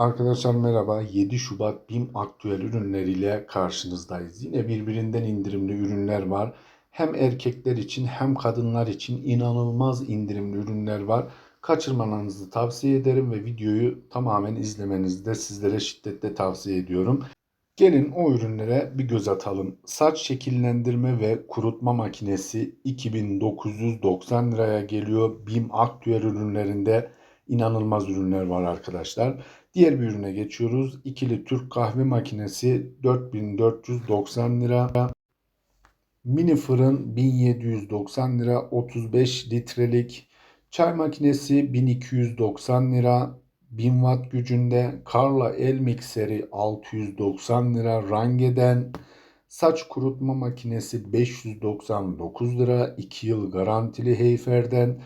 Arkadaşlar merhaba. 7 Şubat BİM aktüel ürünleriyle karşınızdayız. Yine birbirinden indirimli ürünler var. Hem erkekler için hem kadınlar için inanılmaz indirimli ürünler var. Kaçırmamanızı tavsiye ederim ve videoyu tamamen izlemenizi de sizlere şiddetle tavsiye ediyorum. Gelin o ürünlere bir göz atalım. Saç şekillendirme ve kurutma makinesi 2990 liraya geliyor. BİM aktüel ürünlerinde inanılmaz ürünler var arkadaşlar. Diğer bir ürüne geçiyoruz. İkili Türk kahve makinesi 4490 lira. Mini fırın 1790 lira 35 litrelik. Çay makinesi 1290 lira. 1000 watt gücünde Karla el mikseri 690 lira Range'den saç kurutma makinesi 599 lira 2 yıl garantili Heyfer'den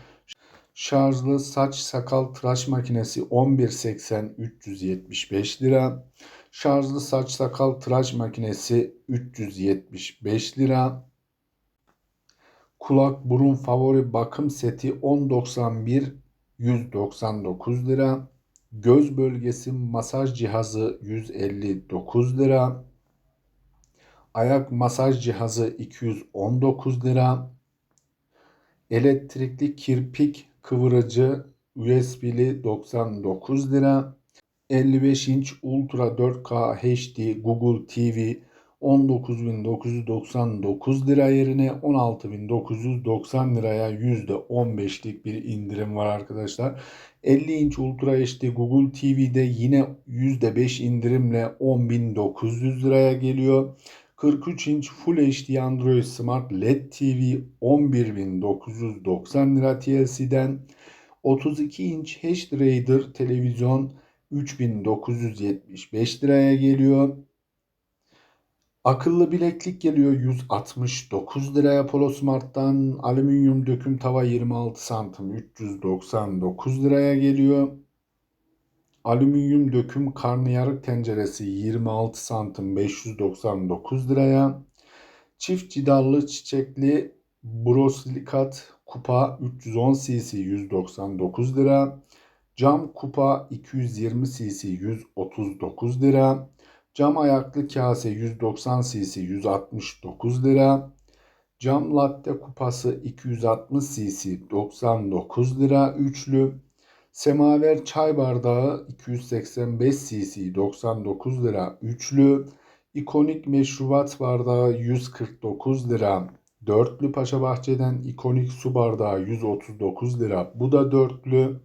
Şarjlı saç sakal tıraş makinesi 11.80 375 lira. Şarjlı saç sakal tıraş makinesi 375 lira. Kulak burun favori bakım seti 10.91 199 lira. Göz bölgesi masaj cihazı 159 lira. Ayak masaj cihazı 219 lira. Elektrikli kirpik kıvırıcı USB'li 99 lira. 55 inç Ultra 4K HD Google TV 19.999 lira yerine 16.990 liraya %15'lik bir indirim var arkadaşlar. 50 inç Ultra HD Google TV'de yine %5 indirimle 10.900 liraya geliyor. 43 inç Full HD Android Smart LED TV 11.990 lira TLC'den 32 inç HD Raider televizyon 3975 liraya geliyor. Akıllı bileklik geliyor 169 liraya Polo Smart'tan. Alüminyum döküm tava 26 santim 399 liraya geliyor. Alüminyum döküm karnıyarık tenceresi 26 santim 599 liraya. Çift cidallı çiçekli brosilikat kupa 310 cc 199 lira. Cam kupa 220 cc 139 lira. Cam ayaklı kase 190 cc 169 lira. Cam latte kupası 260 cc 99 lira üçlü. Semaver çay bardağı 285 cc 99 lira üçlü. İkonik meşrubat bardağı 149 lira. Dörtlü Paşa Bahçe'den ikonik su bardağı 139 lira. Bu da dörtlü.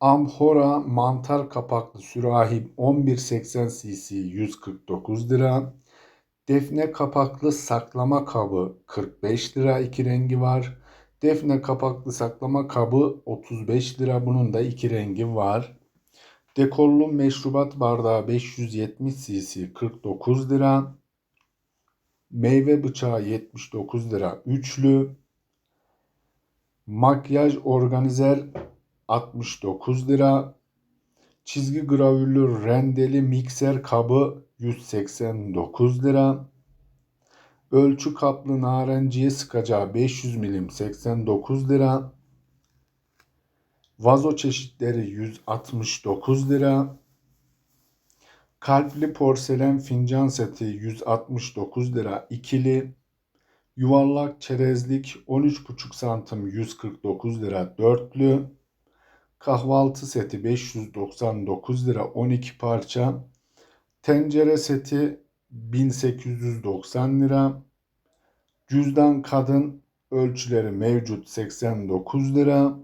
Amhora mantar kapaklı sürahi 1180 cc 149 lira. Defne kapaklı saklama kabı 45 lira iki rengi var. Defne kapaklı saklama kabı 35 lira. Bunun da iki rengi var. Dekorlu meşrubat bardağı 570 cc 49 lira. Meyve bıçağı 79 lira üçlü. Makyaj organizer 69 lira. Çizgi gravürlü rendeli mikser kabı 189 lira. Ölçü kaplı narenciye sıkacağı 500 milim 89 lira. Vazo çeşitleri 169 lira. Kalpli porselen fincan seti 169 lira ikili. Yuvarlak çerezlik 13,5 santim 149 lira dörtlü. Kahvaltı seti 599 lira 12 parça. Tencere seti 1890 lira. Cüzdan kadın ölçüleri mevcut 89 lira.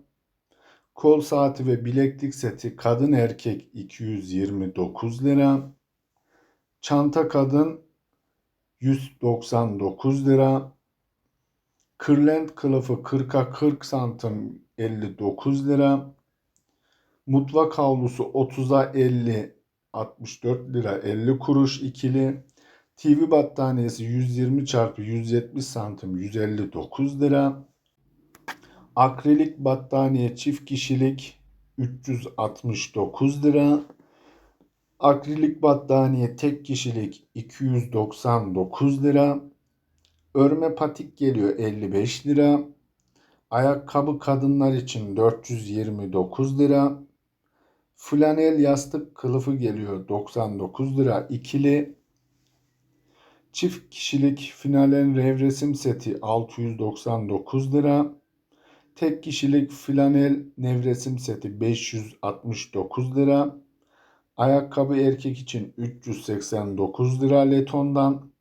Kol saati ve bileklik seti kadın erkek 229 lira. Çanta kadın 199 lira. Kırlent kılıfı 40'a 40 santim 59 lira. Mutfak havlusu 30'a 50 64 lira 50 kuruş ikili. TV battaniyesi 120 çarpı 170 santim 159 lira. Akrilik battaniye çift kişilik 369 lira. Akrilik battaniye tek kişilik 299 lira. Örme patik geliyor 55 lira. Ayakkabı kadınlar için 429 lira. Flanel yastık kılıfı geliyor 99 lira ikili. Çift kişilik finalen nevresim seti 699 lira. Tek kişilik flanel nevresim seti 569 lira. Ayakkabı erkek için 389 lira Leton'dan.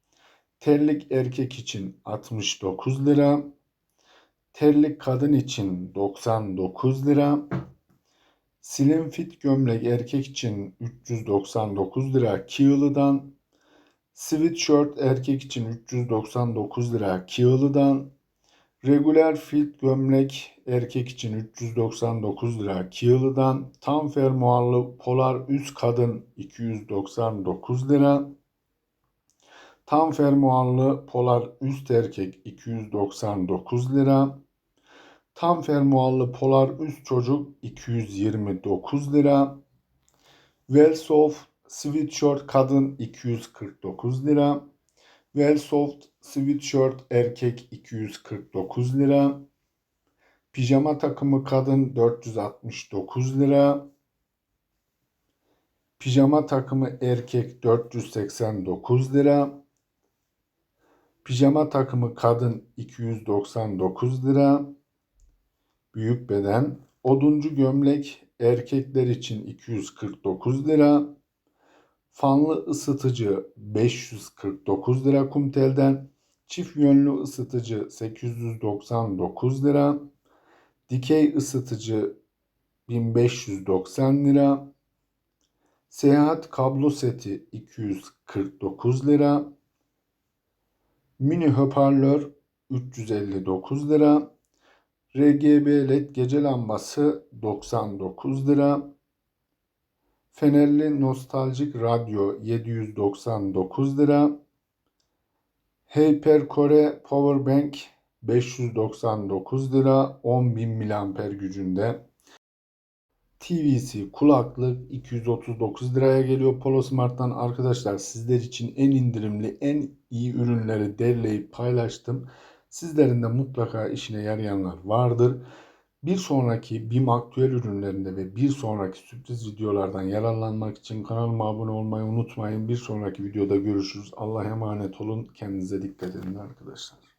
Terlik erkek için 69 lira. Terlik kadın için 99 lira. Slim fit gömlek erkek için 399 lira Kiyılı'dan. Sweatshirt erkek için 399 lira Kiyılı'dan. Regular fit gömlek erkek için 399 lira Kiyılı'dan. Tam fermuarlı polar üst kadın 299 lira. Tam fermuarlı polar üst erkek 299 lira. Tam fermuarlı polar üst çocuk 229 lira. Wellsoft sweatshirt kadın 249 lira. Wellsoft sweatshirt erkek 249 lira. Pijama takımı kadın 469 lira. Pijama takımı erkek 489 lira. Pijama takımı kadın 299 lira. Büyük beden. Oduncu gömlek erkekler için 249 lira. Fanlı ısıtıcı 549 lira Kumtel'den. Çift yönlü ısıtıcı 899 lira. Dikey ısıtıcı 1590 lira. Seyahat kablo seti 249 lira. Mini hoparlör 359 lira. RGB LED gece lambası 99 lira. Fenerli nostaljik radyo 799 lira. Hypercore Powerbank 599 lira 10.000 mAh gücünde. TVC kulaklık 239 liraya geliyor Polo Smart'tan arkadaşlar sizler için en indirimli en iyi ürünleri derleyip paylaştım. Sizlerin de mutlaka işine yarayanlar vardır. Bir sonraki BİM aktüel ürünlerinde ve bir sonraki sürpriz videolardan yararlanmak için kanalıma abone olmayı unutmayın. Bir sonraki videoda görüşürüz. Allah'a emanet olun. Kendinize dikkat edin arkadaşlar.